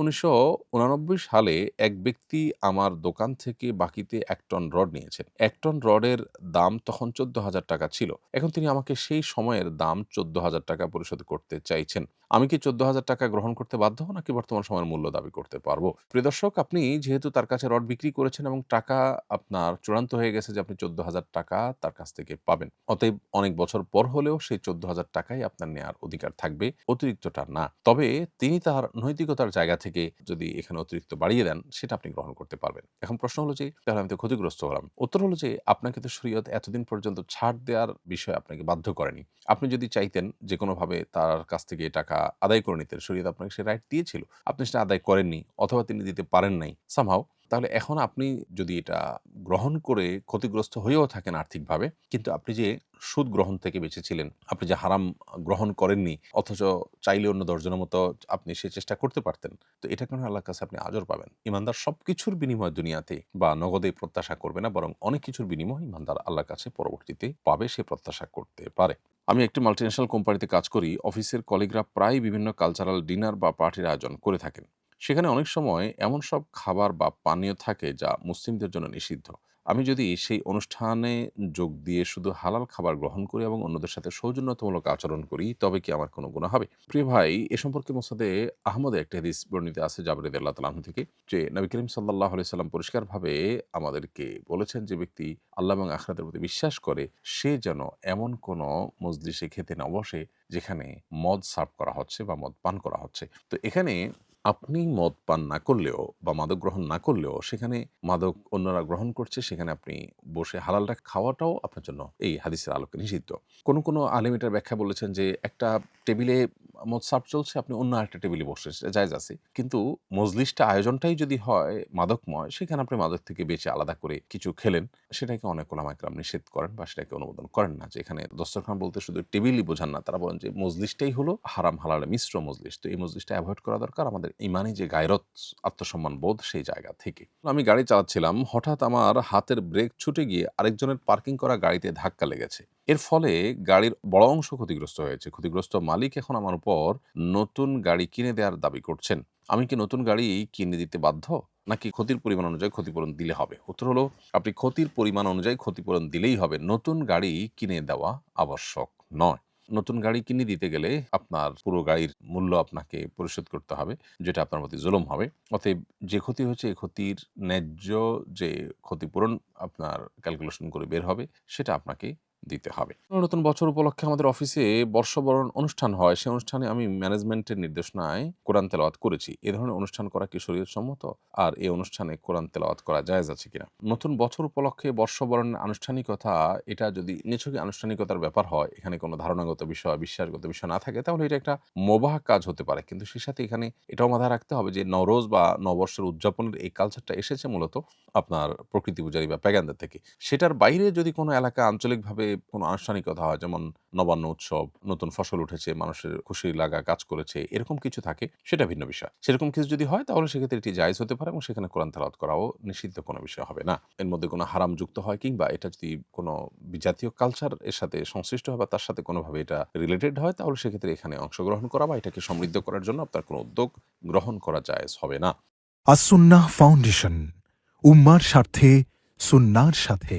উনিশশো সালে এক ব্যক্তি আমার দোকান থেকে বাকিতে এক টন রড নিয়েছেন। এক টন রডের দাম তখন চোদ্দ হাজার টাকা ছিল। এখন তিনি আমাকে সেই সময়ের দাম চোদ্দ হাজার টাকা পরিশোধ করতে চাইছেন। আমি কি চোদ্দ হাজার টাকা গ্রহণ করতে বাধ্য নাকি বর্তমান সময়ের মূল্য দাবি করতে পারব? প্রিয় দর্শক, আপনি যেহেতু তার কাছে রড বিক্রি করেছেন এবং টাকা আপনার চূড়ান্ত হয়ে গেছে যে আপনি চোদ্দ হাজার টাকা তার কাছ থেকে পাবেন, অতএব অনেক বছর পর হলেও সেই চোদ্দ হাজার টাকাই আপনার নেয়ার অধিকার থাকবে, অতিরিক্তটা না। তবে তিনি তার নৈতিকতার জায়গা থেকে যদি এখানে অতিরিক্ত বাড়িয়ে দেন, সেটা আপনি গ্রহণ করতে পারবেন। এখন প্রশ্ন হলো যে, তাহলে আমি তো ক্ষতিগ্রস্ত হলাম। উত্তর হলো যে, আপনাকে তো শরীয়ত এতদিন পর্যন্ত ছাড় দেওয়ার বিষয়ে আপনাকে বাধ্য করেনি। আপনি যদি চাইতেন যে, কোনোভাবে তার কাছ থেকে টাকা আদায় করে নিতেন, শরীয়ত আপনাকে সে রাইট দিয়েছিল। আপনি সেটা আদায় করেননি অথবা তিনি দিতে পারেন নাই। সামহাও তাহলে এখন আপনি যদি এটা গ্রহণ করে ক্ষতিগ্রস্ত হয়েও থাকেন আর্থিকভাবে, কিন্তু আপনি যে সুদ গ্রহণ থেকে বেঁচেছিলেন, আপনি যে হারাম গ্রহণ করেননি, অথচ চাইলে অন্য দশজনের মতো আপনি সে চেষ্টা করতে পারতেন, তো এটা কেন আল্লাহর কাছে আপনি আজর পাবেন? ইমানদার সব কিছুর বিনিময় দুনিয়াতে বা নগদে প্রত্যাশা করবে না, বরং অনেক কিছুর বিনিময় ইমানদার আল্লাহর কাছে পরবর্তীতে পাবে, সে প্রত্যাশা করতে পারে। আমি একটি মাল্টিনেশনাল কোম্পানিতে কাজ করি, অফিসের কলিগরা প্রায় বিভিন্ন কালচারাল ডিনার বা পার্টির আয়োজন করে থাকেন। সেখানে অনেক সময় এমন সব খাবার বা পানীয় থাকে যা মুসলিমদের জন্য নিষিদ্ধ। আমি যদি সেই অনুষ্ঠানে যোগ দিয়ে শুধু হালাল খাবার গ্রহণ করি এবং অন্যদের সাথে সৌজন্যতামূলক আচরণ করি, তবে কি আমার কোনো গুণা হবে? প্রিয় ভাই, এ সম্পর্কে মোসাদে আহমদের একটা হাদিস বর্ণিত আছে জাবরিদ আল্লাহ তালাহ থেকে, যে নবী করিম সাল্লাহ আলি সাল্লাম পরিষ্কারভাবে আমাদেরকে বলেছেন যে ব্যক্তি আল্লাহ এবং আখরাতের প্রতি বিশ্বাস করে, সে যেন এমন কোনো মজলিসে খেতে না বসে, যেখানে মদ সার্ভ করা হচ্ছে বা মদ পান করা হচ্ছে। তো এখানে আপনি মদ পান না করলেও বা মাদক গ্রহণ না করলেও সেখানে মাদক অন্যরা গ্রহণ করছে, সেখানে আপনি বসে হালালটা খাওয়াটাও আপনার জন্য এই হাদিসের আলোকে নিষিদ্ধ। কোনো কোনো আলিমিটার ব্যাখ্যা বলেছেন যে একটা টেবিলে সার্ভ চলছে, আপনি অন্য একটা টেবিলে বসে জায়জ আছে কিন্তু মজলিসটা আয়োজনটাই যদি হয় মাদকময়, সেখানে আপনি মাদক থেকে বেঁচে আলাদা করে কিছু খেলেন, সেটাকে অনেক ওলামাইকরাম নিষেধ করেন বা সেটাকে অনুমোদন করেন না। যে এখানে দস্তরখান বলতে শুধু টেবিলই বোঝান না, তারা বলেন যে মজলিসটাই হলো হারাম হালালে মিশ্র মজলিস। তো এই মজলিসটা অ্যাভয়েড করা দরকার আমাদের ইমানি যে গায়রত, আত্মসম্মান বোধ সেই জায়গা থেকে। আমি গাড়ি চালাচ্ছিলাম, হঠাৎ আমার হাতের ব্রেক ছুটে গিয়ে আরেকজনের পার্কিং করা গাড়িতে ধাক্কা লেগেছে। এর ফলে গাড়ির বড় অংশ ক্ষতিগ্রস্ত হয়েছে। ক্ষতিগ্রস্ত মালিক এখন আমার উপর নতুন গাড়ি কিনে দেওয়ার দাবি করছেন। আমি কি নতুন গাড়ি কিনে দিতে বাধ্য? নাকি ক্ষতির পরিমাণ অনুযায়ী ক্ষতিপূরণ দিলে হবে? উত্তর হলো, আপনি ক্ষতির পরিমাণ অনুযায়ী ক্ষতিপূরণ দিলেই হবে। নতুন গাড়ি কিনে দেওয়া আবশ্যক নয়। নতুন গাড়ি কিনে দিতে গেলে আপনার পুরো গাড়ির মূল্য আপনাকে পরিশোধ করতে হবে, যেটা আপনার প্রতি জুলুম হবে। অতএব যে ক্ষতি হয়েছে এই ক্ষতির ন্যায্য যে ক্ষতিপূরণ আপনার ক্যালকুলেশন করে বের হবে, সেটা আপনাকে দিতে হবে। নতুন বছর উপলক্ষে আমাদের অফিসে বর্ষবরণ অনুষ্ঠান হয়। সেই অনুষ্ঠানে আমি ম্যানেজমেন্টের নির্দেশনায় কোরআন তেলাওয়াত করেছি। এ ধরনের অনুষ্ঠান করা কি শরীর সম্মত আর এই অনুষ্ঠানে কোরআন তেলাওয়াত করা জায়েজ আছে কিনা? নতুন বছর উপলক্ষে বর্ষবরণ আনুষ্ঠানিকতা, এটা যদি নিছকই আনুষ্ঠানিকতার ব্যাপার হয়, এখানে কোনো ধারণাগত বিষয়, বিশ্বাসগত বিষয় না থাকে, তাহলে এটা একটা মোবাহ কাজ হতে পারে। কিন্তু সে সাথে এখানে এটাও মাথায় রাখতে হবে যে নরোজ বা নববর্ষের উদযাপনের এই কালচারটা এসেছে মূলত আপনার প্রকৃতি পূজারী বা প্যাগানদের থেকে। সেটার বাইরে যদি কোনো এলাকা আঞ্চলিকভাবে কোনো আনুষ্ঠানিকতা হয়, যেমন নবান্ন উৎসব, নতুন ফসল উঠেছে, মানুষের খুশি লাগা কাজ করেছে, এরকম কিছু থাকে, সেটা ভিন্ন বিষয়। সেরকম কিছু যদি হয়, তাহলে সেক্ষেত্রে এটি জায়জ হতে পারে এবং সেখানে কোরআন তালাত করাও নিষিদ্ধ কোনো বিষয় হবে না। এর মধ্যে কোনো হারাম যুক্ত হয় কিংবা এটা যদি কোনো জাতীয় কালচার এর সাথে সংশ্লিষ্ট হয় বা তার সাথে কোনোভাবে এটা রিলেটেড হয়, তাহলে সেক্ষেত্রে এখানে অংশগ্রহণ করা বা এটাকে সমৃদ্ধ করার জন্য আপনার কোনো উদ্যোগ গ্রহণ করা জায়েজ হবে না। আসুন্নাহ ফাউন্ডেশন, উম্মার স্বার্থে, সুন্নার সাথে।